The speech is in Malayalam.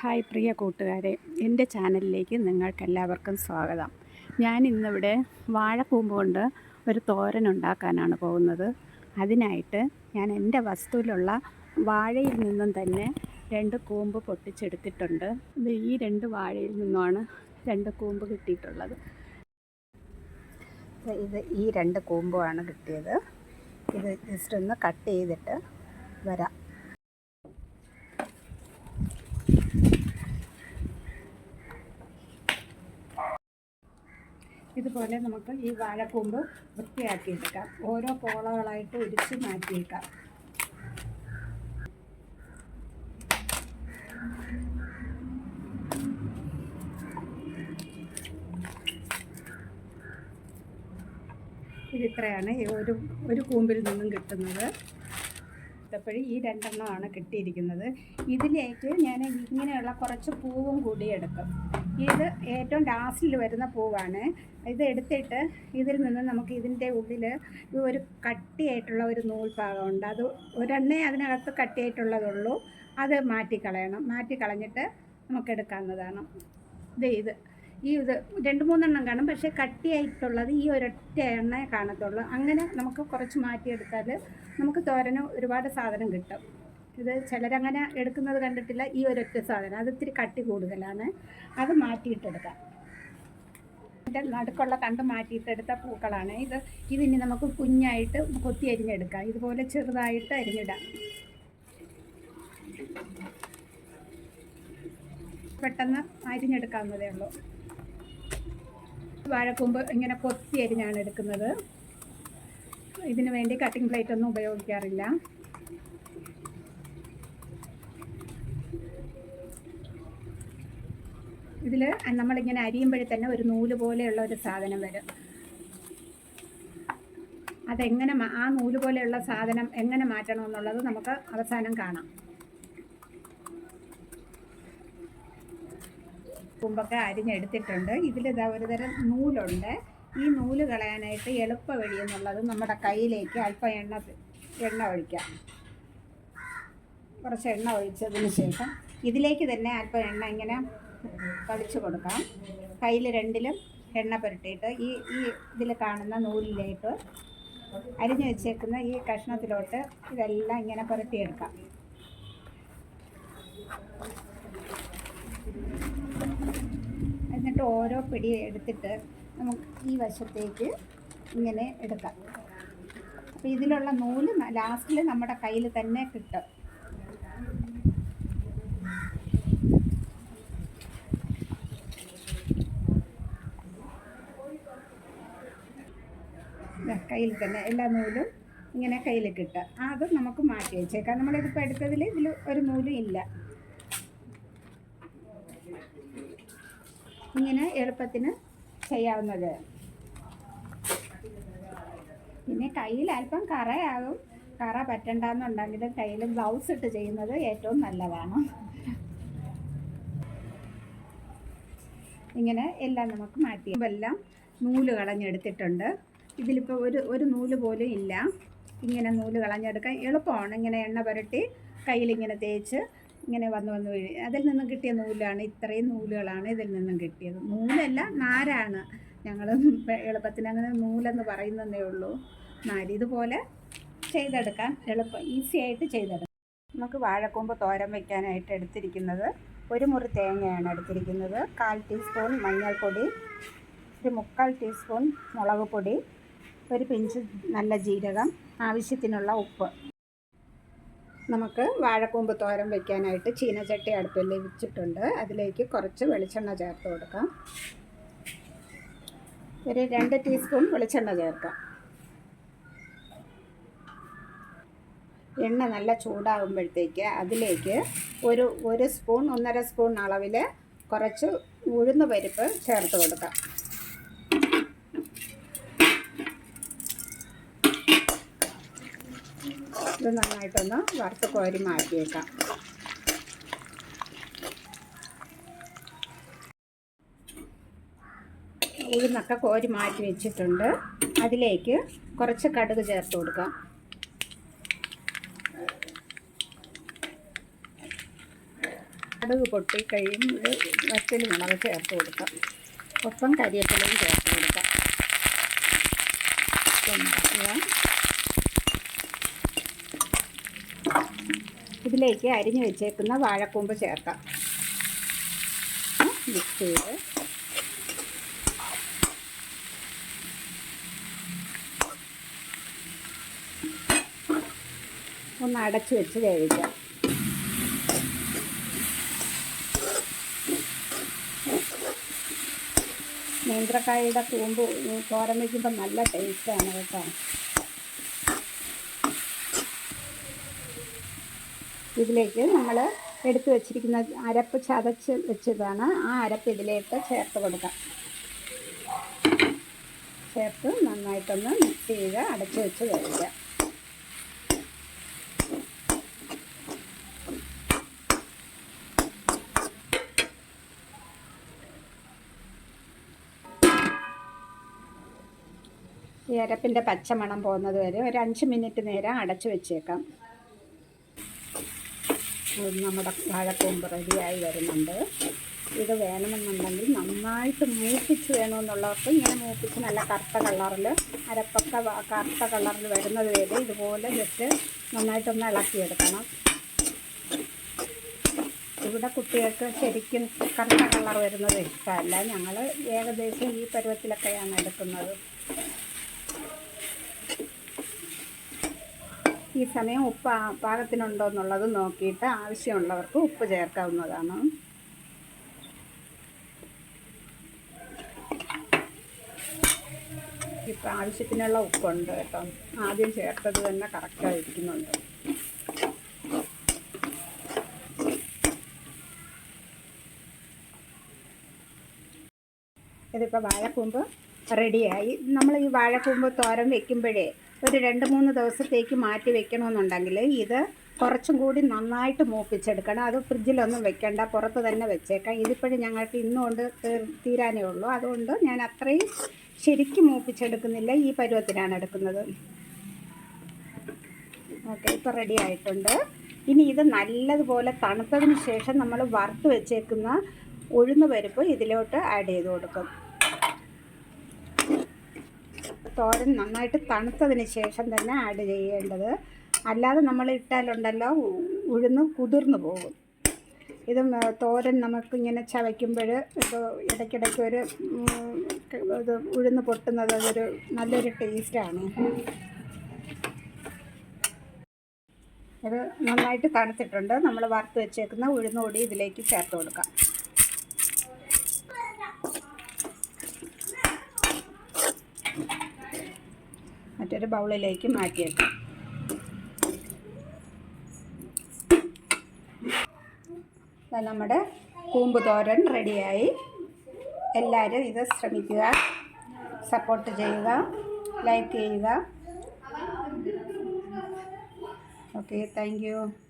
ഹായ് പ്രിയ കൂട്ടുകാരെ എന്റെ ചാനലിലേക്ക് നിങ്ങൾക്കെല്ലാവർക്കും സ്വാഗതം. ഞാൻ ഇന്നിവിടെ വാഴക്കൂമ്പ് കൊണ്ട് ഒരു തോരൻ ഉണ്ടാക്കാനാണ് പോകുന്നത്. അതിനായിട്ട് ഞാൻ എന്റെ വസ്തുവിലുള്ള വാഴയിൽ നിന്നും തന്നെ രണ്ട് കൂമ്പ് പൊട്ടിച്ചെടുത്തിട്ടുണ്ട്. ഈ രണ്ട് വാഴയിൽ നിന്നുമാണ് രണ്ട് കൂമ്പ് കിട്ടിയിട്ടുള്ളത്. ഇത് ഈ രണ്ട് കൂമ്പുമാണ് കിട്ടിയത്. ഇത് ജസ്റ്റ് ഒന്ന് കട്ട് ചെയ്തിട്ട് വരാം. ഇതുപോലെ നമുക്ക് ഈ വാഴക്കൂമ്പ് വൃത്തിയാക്കിയെടുക്കാം. ഓരോ പോളകളായിട്ട് ഉരിച്ച് മാറ്റിയേക്കാം. ഇതിത്രയാണ് ഒരു ഒരു കൂമ്പിൽ നിന്നും കിട്ടുന്നത്. ഇപ്പോഴും ഈ രണ്ടെണ്ണമാണ് കിട്ടിയിരിക്കുന്നത്. ഇതിലേക്ക് ഞാൻ ഇങ്ങനെയുള്ള കുറച്ച് പൂവും കൂടി എടുക്കും. ഇത് ഏറ്റവും ലാസ്റ്റിൽ വരുന്ന പൂവാണ്. ഇത് എടുത്തിട്ട് ഇതിൽ നിന്ന് നമുക്ക് ഇതിന്റെ ഉള്ളിൽ ഒരു കട്ടിയായിട്ടുള്ള ഒരു നൂൽ ഭാഗമുണ്ട്. അത് ഒരെണ്ണേ അതിനകത്ത് കട്ടിയായിട്ടുള്ളതുള്ളൂ. അത് മാറ്റിക്കളയണം. മാറ്റിക്കളഞ്ഞിട്ട് നമുക്ക് എടുക്കാവുന്നതാണ് ഇത് ഇത്. ഈ ഇത് രണ്ട് മൂന്നെണ്ണം കാണും. പക്ഷേ കട്ടിയായിട്ടുള്ളത് ഈ ഒരൊറ്റ എണ്ണയെ കാണത്തുള്ളൂ. അങ്ങനെ നമുക്ക് കുറച്ച് മാറ്റിയെടുത്താൽ നമുക്ക് തോരന് ഒരുപാട് സാധനം കിട്ടും. ഇത് ചിലരങ്ങനെ എടുക്കുന്നത് കണ്ടിട്ടില്ല ഈ ഒരൊറ്റ സാധനം. അത് ഇത്തിരി കട്ടി കൂടുതലാണ്. അത് മാറ്റിയിട്ടെടുക്കാം. ഇതിന്റെ നടുക്കുള്ള കണ്ട് മാറ്റിയിട്ടെടുത്ത പൂക്കളാണ്. ഇത് ഇതിനി നമുക്ക് കുഞ്ഞായിട്ട് കൊത്തി അരിഞ്ഞെടുക്കാം. ഇതുപോലെ ചെറുതായിട്ട് അരിഞ്ഞിടാം. പെട്ടെന്ന് അരിഞ്ഞെടുക്കാവുന്നതേ ഉള്ളൂ. വാഴക്കൂമ്പ് ഇങ്ങനെ കൊത്തി അരിഞ്ഞാണ് എടുക്കുന്നത്. ഇതിനു വേണ്ടി കട്ടിംഗ് പ്ലേറ്റ് ഒന്നും ഉപയോഗിക്കാറില്ല. ഇതിൽ നമ്മളിങ്ങനെ അരിയുമ്പോഴേ തന്നെ ഒരു നൂൽ പോലെയുള്ള ഒരു സാധനം വരും. അതെങ്ങനെ ആ നൂൽ പോലെയുള്ള സാധനം എങ്ങനെ മാറ്റണം എന്നുള്ളത് നമുക്ക് അവസാനം കാണാം. കുമ്പൊക്കെ അരിഞ്ഞെടുത്തിട്ടുണ്ട്. ഇതിലിതാ ഒരുതരം നൂലുണ്ട്. ഈ നൂൽ കളയാനായിട്ട് എളുപ്പ വഴി എന്നുള്ളത് നമ്മുടെ കയ്യിലേക്ക് അല്പം എണ്ണ എണ്ണ ഒഴിക്കാം. കുറച്ച് എണ്ണ ഒഴിച്ചതിന് ശേഷം ഇതിലേക്ക് തന്നെ അല്പം എണ്ണ ഇങ്ങനെ തളിച്ച് കൊടുക്കാം. കയ്യിൽ രണ്ടിലും എണ്ണ പുരട്ടിയിട്ട് ഈ ഈ ഇതിൽ കാണുന്ന നൂലിലേക്ക് അരിഞ്ഞു വെച്ചേക്കുന്ന ഈ കഷ്ണത്തിലോട്ട് ഇതെല്ലാം ഇങ്ങനെ പുരട്ടിയെടുക്കാം. എന്നിട്ട് ഓരോ പിടി എടുത്തിട്ട് നമുക്ക് ഈ വശത്തേക്ക് ഇങ്ങനെ എടുക്കാം. അപ്പോൾ ഇതിലുള്ള നൂൽ ലാസ്റ്റിൽ നമ്മുടെ കയ്യിൽ തന്നെ കിട്ടും. കയ്യിൽ തന്നെ എല്ലാ നൂലും ഇങ്ങനെ കയ്യിൽ കിട്ടുക അത് നമുക്ക് മാറ്റി വെച്ചേക്കാം. നമ്മളിതിപ്പോൾ എടുത്തതിൽ ഇതിൽ ഒരു നൂലും ഇല്ല. ഇങ്ങനെ എളുപ്പത്തിന് ചെയ്യാവുന്നത്. പിന്നെ കയ്യിൽ അല്പം കറയാകും. കറ പറ്റണ്ടെന്നുണ്ടെങ്കിൽ കയ്യിൽ ബ്ലൗസ് ഇട്ട് ചെയ്യുന്നത് ഏറ്റവും നല്ലതാണ്. ഇങ്ങനെ എല്ലാം നമുക്ക് മാറ്റി. എല്ലാം നൂൽ കളഞ്ഞെടുത്തിട്ടുണ്ട്. ഇതിലിപ്പോൾ ഒരു ഒരു നൂൽ പോലും ഇല്ല. ഇങ്ങനെ നൂൽ കളഞ്ഞെടുക്കാൻ എളുപ്പമാണ്. ഇങ്ങനെ എണ്ണ പുരട്ടി കയ്യിലിങ്ങനെ തേച്ച് ഇങ്ങനെ വന്ന് വന്ന് വീഴി. അതിൽ നിന്നും കിട്ടിയ നൂലാണ് ഇത്രയും നൂലുകളാണ് ഇതിൽ നിന്നും കിട്ടിയത്. നൂലല്ല നാരാണ്. ഞങ്ങൾ എളുപ്പത്തിന് അങ്ങനെ നൂലെന്ന് പറയുന്നതേ ഉള്ളൂ. നാര് ഇതുപോലെ ചെയ്തെടുക്കാൻ എളുപ്പം ഈസി ആയിട്ട് ചെയ്തെടുക്കാം. നമുക്ക് വാഴക്കൊമ്പ് തോരൻ വയ്ക്കാനായിട്ട് എടുത്തിരിക്കുന്നത് ഒരു മുറി തേങ്ങയാണ് എടുത്തിരിക്കുന്നത്. കാൽ ടീസ്പൂൺ മഞ്ഞൾപ്പൊടി ഒരു മുക്കാൽ ടീസ്പൂൺ മുളക് പൊടി ഒരു പിഞ്ച് നല്ല ജീരകം ആവശ്യത്തിനുള്ള ഉപ്പ്. നമുക്ക് വാഴക്കൂമ്പ് തോരൻ വയ്ക്കാനായിട്ട് ചീനച്ചട്ടി അടുപ്പിൽ വെച്ചിട്ടുണ്ട്. അതിലേക്ക് കുറച്ച് വെളിച്ചെണ്ണ ചേർത്ത് കൊടുക്കാം. ഒരു രണ്ട് ടീസ്പൂൺ വെളിച്ചെണ്ണ ചേർക്കാം. എണ്ണ നല്ല ചൂടാകുമ്പോഴത്തേക്ക് അതിലേക്ക് ഒരു ഒരു സ്പൂൺ ഒന്നര സ്പൂൺ അളവിൽ കുറച്ച് ഉഴുന്ന് പരിപ്പ് ചേർത്ത് കൊടുക്കാം. നന്നായിട്ടൊന്ന് വറുത്ത് കോരി മാറ്റിയേക്കാം. ഉഴുന്നൊക്കെ കോരി മാറ്റി വെച്ചിട്ടുണ്ട്. അതിലേക്ക് കുറച്ച് കടുക് ചേർത്ത് കൊടുക്കാം. കടുക് പൊട്ടി കഴിയുമ്പോൾ വറ്റൽ മുളക് ചേർത്ത് കൊടുക്കാം. ഒപ്പം കരിയപ്പിലയും ചേർത്ത് കൊടുക്കാം. ഇതിലേക്ക് അരിഞ്ഞു വെച്ചേക്കുന്ന വാഴക്കൂമ്പ് ചേർക്കാം. മിക്സ് ചെയ്ത്. ഒന്ന് അടച്ചു വെച്ച് വേവിക്കാം. നേന്ത്രക്കായയുടെ കൂമ്പ് തോരൻ വയ്ക്കുമ്പോൾ നല്ല ടേസ്റ്റാണ് കേട്ടോ. ഇതിലേക്ക് നമ്മൾ എടുത്തു വച്ചിരിക്കുന്ന അരപ്പ് ചതച്ച് വെച്ചതാണ്. ആ അരപ്പ് ഇതിലേക്ക് ചേർത്ത് കൊടുക്കാം. ചേർത്ത് നന്നായിട്ടൊന്ന് മിക്സ് ചെയ്ത് അടച്ച് വെച്ച് കഴിക്കുക ഈ അരപ്പിന്റെ പച്ചമണം പോകുന്നത് വരെ ഒരു അഞ്ച് മിനിറ്റ് നേരം അടച്ചു വെച്ചേക്കാം. നമ്മുടെ വാഴക്കൂമ്പ് റെഡിയായി വരുന്നുണ്ട്. ഇത് വേണമെന്നുണ്ടെങ്കിൽ നന്നായിട്ട് മൂപ്പിച്ച് വേണമെന്നുള്ളവർക്ക് ഇങ്ങനെ മൂപ്പിച്ച് നല്ല കറുത്ത കളറിൽ അരപ്പൊക്കെ കറുത്ത കളറിൽ വരുന്നത് വരെ ഇതുപോലെ ജസ്റ്റ് നന്നായിട്ടൊന്ന് ഇളക്കിയെടുക്കണം. ഇവിടെ കുട്ടികൾക്ക് ശരിക്കും കറുത്ത കളർ വരുന്നത് ഇഷ്ടമല്ല. ഞങ്ങൾ ഏകദേശം ഈ പരുവത്തിലൊക്കെയാണ് എടുക്കുന്നത്. ഈ സമയം ഉപ്പ് പാകത്തിനുണ്ടോ എന്നുള്ളത് നോക്കിയിട്ട് ആവശ്യമുള്ളവർക്ക് ഉപ്പ് ചേർക്കാവുന്നതാണ്. ഇപ്പം ആവശ്യത്തിനുള്ള ഉപ്പുണ്ട് കേട്ടോ. ആദ്യം ചേർത്തത് തന്നെ കറക്റ്റായിരിക്കുന്നുണ്ട് ഇതിപ്പോൾ വാഴക്കൂമ്പ് റെഡിയായി നമ്മൾ ഈ വാഴക്കൂമ്പ് തോരൻ വെക്കുമ്പോഴേ ഒരു രണ്ട് മൂന്ന് ദിവസത്തേക്ക് മാറ്റി വെക്കണമെന്നുണ്ടെങ്കിൽ ഇത് കുറച്ചും കൂടി നന്നായിട്ട് മൂപ്പിച്ചെടുക്കണം. അത് ഫ്രിഡ്ജിലൊന്നും വെക്കണ്ട പുറത്ത് തന്നെ വെച്ചേക്കാം. ഇതിപ്പോഴും ഞങ്ങൾക്ക് ഇന്നുകൊണ്ട് തീരാനേ ഉള്ളൂ. അതുകൊണ്ട് ഞാൻ അത്രയും ശരിക്കും മൂപ്പിച്ചെടുക്കുന്നില്ല. ഈ പരുവത്തിനാണ് എടുക്കുന്നത്. ഓക്കെ ഇപ്പോൾ റെഡി ആയിട്ടുണ്ട്. ഇനി ഇത് നല്ലതുപോലെ തണുത്തതിന് ശേഷം നമ്മൾ വറുത്ത് വെച്ചേക്കുന്ന ഉഴുന്ന് പരിപ്പ് ഇതിലോട്ട് ആഡ് ചെയ്ത് കൊടുക്കും. തോരൻ നന്നായിട്ട് തണുത്തതിന് ശേഷം തന്നെ ആഡ് ചെയ്യേണ്ടത്. അല്ലാതെ നമ്മൾ ഇട്ടാലുണ്ടല്ലോ ഉഴുന്ന് കുതിർന്നു പോകും. ഇത് തോരൻ നമുക്ക് ഇങ്ങനെ ചവയ്ക്കുമ്പോൾ ഇത് ഇടയ്ക്കിടയ്ക്ക് ഒരു ഇത് ഉഴുന്ന് പൊട്ടുന്നത് അതൊരു നല്ലൊരു ടേസ്റ്റാണ്. ഇത് നന്നായിട്ട് തണുത്തിട്ടുണ്ട്. നമ്മൾ വറുത്ത് വെച്ചേക്കുന്ന ഉഴുന്നുകൂടി ഇതിലേക്ക് ചേർത്ത് കൊടുക്കാം. മറ്റൊരു ബൗളിലേക്ക് മാറ്റിയേക്കാം. നമ്മുടെ കൂമ്പ് തോരൻ റെഡിയായി. എല്ലാവരും ഇത് ശ്രമിക്കുക. സപ്പോർട്ട് ചെയ്യുക. ലൈക്ക് ചെയ്യുക. Okay thank